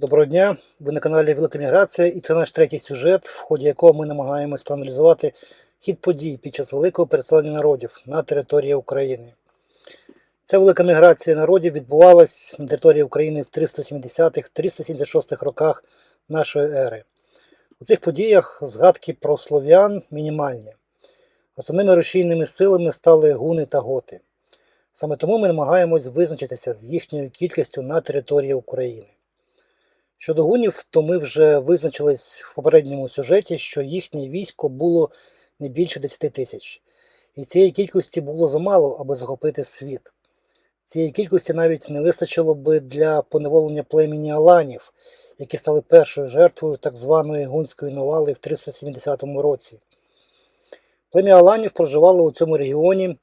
Доброго дня! Ви на каналі Велика Міграція і це наш третій сюжет, в ході якого ми намагаємось проаналізувати хід подій під час великого переселення народів на території України. Ця велика міграція народів відбувалась на території України в 370-376 роках нашої ери. У цих подіях згадки про слов'ян мінімальні. Основними рушійними силами стали гуни та готи. Саме тому ми намагаємось визначитися з їхньою кількістю на території України. Щодо гунів, то ми вже визначились в попередньому сюжеті, що їхнє військо було не більше 10 тисяч. І цієї кількості було замало, аби захопити світ. Цієї кількості навіть не вистачило би для поневолення племені Аланів, які стали першою жертвою так званої гунської навали в 370 році. Плем'я Аланів проживало у цьому регіоні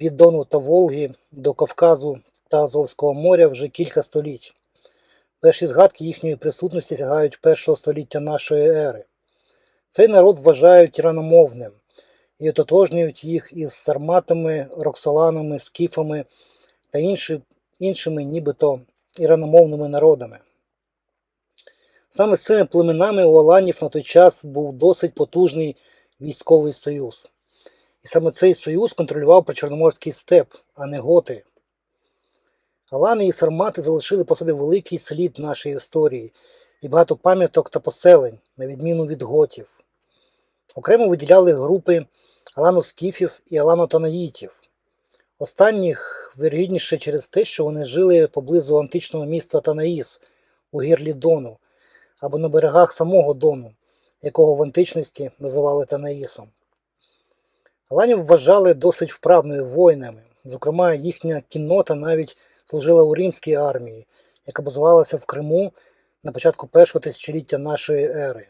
від Дону та Волги до Кавказу та Азовського моря вже кілька століть. Перші згадки їхньої присутності сягають першого століття нашої ери. Цей народ вважають іраномовним і ототожнюють їх із сарматами, роксоланами, скіфами та інші, іншими нібито іраномовними народами. Саме з цими племенами у Аланів на той час був досить потужний військовий союз. І саме цей союз контролював причорноморський степ, а не готи. Алани і сармати залишили по собі великий слід нашої історії і багато пам'яток та поселень, на відміну від готів. Окремо виділяли групи алано-скіфів і алано-танаїтів. Останніх вирогідніше через те, що вони жили поблизу античного міста Танаїс у гірлі Дону або на берегах самого Дону, якого в античності називали Танаїсом. Аланів вважали досить вправними воїнами, зокрема, їхня кіннота навіть служила у римській армії, яка базувалася в Криму на початку першого тисячоліття нашої ери.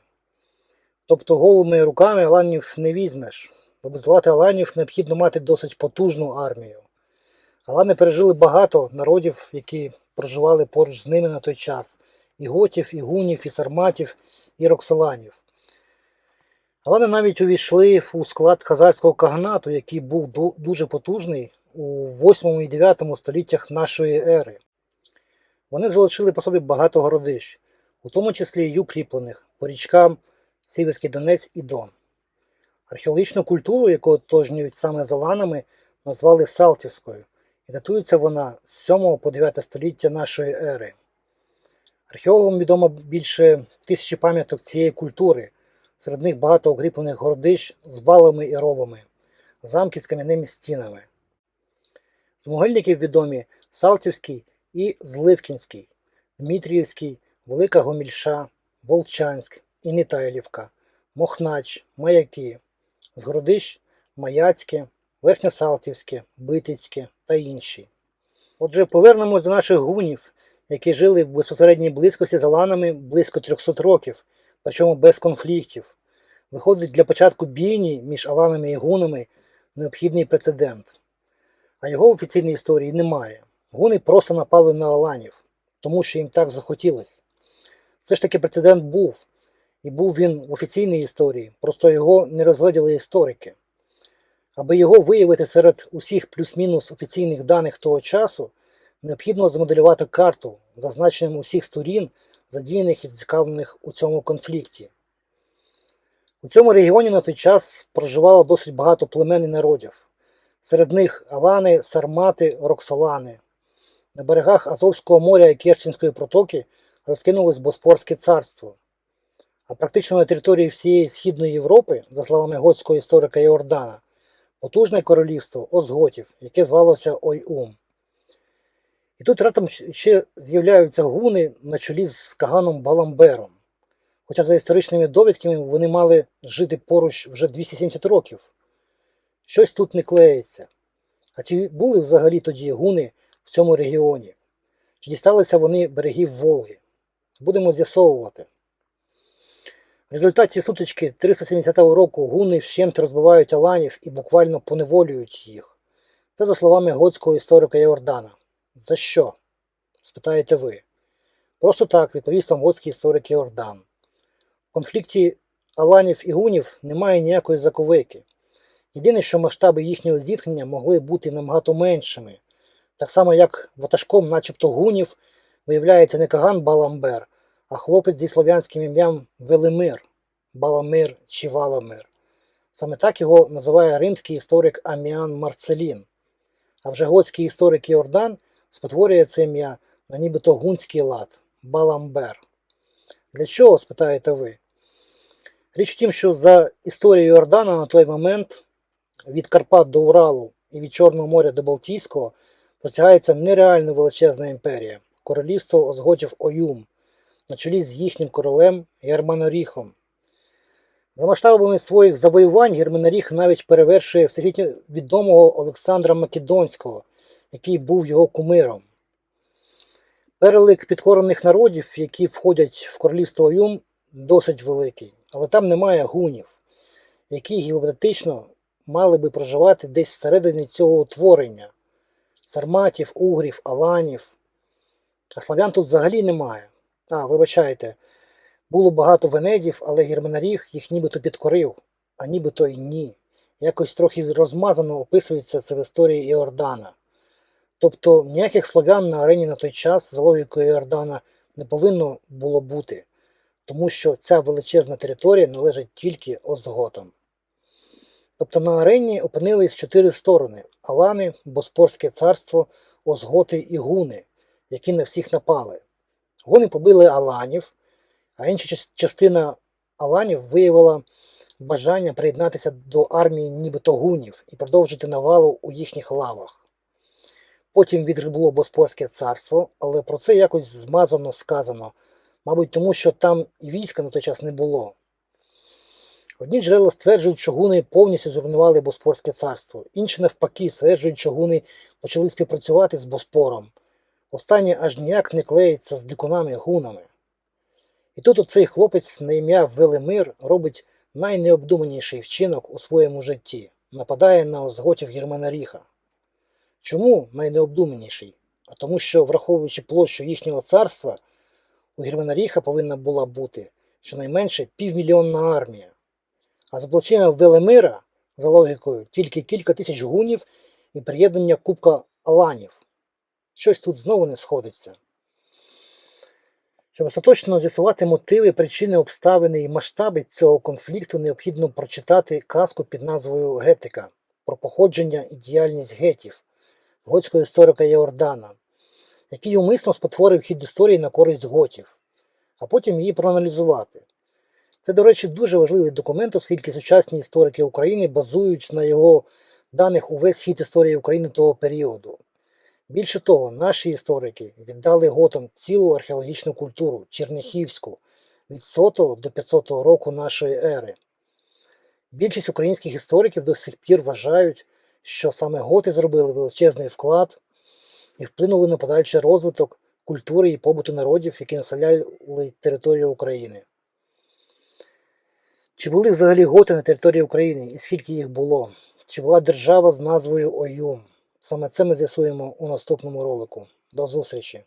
Тобто голими руками аланів не візьмеш, бо без здолати аланів необхідно мати досить потужну армію. Алани пережили багато народів, які проживали поруч з ними на той час: і готів, і гунів, і сарматів, і роксоланів. Алани навіть увійшли у склад хазарського каганату, який був дуже потужний у 8 і 9 століттях нашої ери. Вони залишили по собі багато городищ, у тому числі й укріплених по річкам Сіверський Донець і Дон. Археологічну культуру, яку отожнюють саме з Аланами, назвали Салтівською, і датується вона з 7 по 9 століття нашої ери. Археологам відомо більше тисячі пам'яток цієї культури, серед них багато укріплених городищ з балами і ровами, замки з кам'яними стінами. З могильників відомі Салтівський і Зливкінський, Дмитріївський, Велика Гомільша, Волчанськ і Нетайлівка, Мохнач, Маяки, з городищ Маяцьке, Верхньосалтівське, Битицьке та інші. Отже, повернемось до наших гунів, які жили в безпосередній близькості з Аланами близько 300 років, причому без конфліктів. Виходить для початку бійні між Аланами і гунами необхідний прецедент. А його в офіційній історії немає. Гуни просто напали на Аланів, тому що їм так захотілося. Все ж таки прецедент був, і був він в офіційній історії, просто його не розгляділи історики. Аби його виявити серед усіх плюс-мінус офіційних даних того часу, необхідно змоделювати карту з зазначенням усіх сторін, задіяних і зацікавлених у цьому конфлікті. У цьому регіоні на той час проживало досить багато племен і народів. Серед них Алани, Сармати, Роксолани. На берегах Азовського моря і Керченської протоки розкинулось Боспорське царство. А практично на території всієї Східної Європи, за словами готського історика Йордана, потужне королівство Озготів, яке звалося Ойум. І тут раптом ще з'являються гуни на чолі з Каганом Баламбером. Хоча за історичними довідками вони мали жити поруч вже 270 років. Щось тут не клеїться. А чи були взагалі тоді гуни в цьому регіоні? Чи дісталися вони берегів Волги? Будемо з'ясовувати. В результаті сутички 370 року гуни вщент розбивають аланів і буквально поневолюють їх. Це за словами готського історика Йордана. За що? спитаєте ви. Просто так відповість вам готський історик Йордан. В конфлікті аланів і гунів немає ніякої заковики. Єдине, що масштаби їхнього зіткнення могли бути набагато меншими, так само як ватажком, начебто гунів, виявляється не Каган Баламбер, а хлопець зі слов'янським ім'ям Велимир, Баламир чи Валамир. Саме так його називає римський історик Аміан Марцелін. А вже готський історик Іордан спотворює це ім'я на нібито гунський лад Баламбер. Для чого, спитаєте ви? Річ в тім, що за історією Йордана на той момент від Карпат до Уралу і від Чорного моря до Балтійського простягається нереально величезна імперія королівство Озготів Оюм на чолі з їхнім королем Германоріхом. За масштабами своїх завоювань Германоріх навіть перевершує всесвітньо відомого Олександра Македонського, який був його кумиром. Перелик підкорених народів, які входять в королівство Оюм, досить великий, але там немає гунів, які гіпотетично мали би проживати десь всередині цього утворення сарматів, угрів, аланів. А славян тут взагалі немає. А, вибачайте, було багато венедів, але Германаріг їх нібито підкорив, а нібито й ні. Якось трохи розмазано описується це в історії Іордана. Тобто ніяких слов'ян на арені на той час за логікою Іордана не повинно було бути, тому що ця величезна територія належить тільки Остготам. Тобто на арені опинились чотири сторони: Алани, Боспорське царство, Озготи і Гуни, які на всіх напали. Гуни побили Аланів, а інша частина Аланів виявила бажання приєднатися до армії нібито гунів і продовжити навалу у їхніх лавах. Потім відгребло Боспорське царство, але про це якось змазано сказано, мабуть, тому що там і війська на той час не було. Одні джерела стверджують, що гуни повністю зруйнували Боспорське царство, інші навпаки стверджують, що гуни почали співпрацювати з Боспором. Останнє аж ніяк не клеїться з дикунами гунами. І тут оцей хлопець на ім'я Велимир робить найнеобдуманіший вчинок у своєму житті нападає на озготів Германаріха. Чому найнеобдуманіший? А тому що, враховуючи площу їхнього царства, у Германаріха повинна була бути щонайменше півмільйонна армія. А за плечима Велимира, за логікою, тільки кілька тисяч гунів і приєднання кубка аланів. Щось тут знову не сходиться. Щоб остаточно з'ясувати мотиви, причини, обставини і масштаби цього конфлікту, необхідно прочитати казку під назвою Гетика про походження і діяльність гетів, готського історика Йордана, який умисно спотворив хід історії на користь готів, а потім її проаналізувати. Це, до речі, дуже важливий документ, оскільки сучасні історики України базують на його даних увесь хід історії України того періоду. Більше того, наші історики віддали готам цілу археологічну культуру черняхівську від 100 до 500 року нашої ери. Більшість українських істориків до сих пір вважають, що саме готи зробили величезний вклад і вплинули на подальший розвиток культури і побуту народів, які населяли територію України. Чи були взагалі готи на території України і скільки їх було? Чи була держава з назвою Оюм? Саме це ми з'ясуємо у наступному ролику. До зустрічі!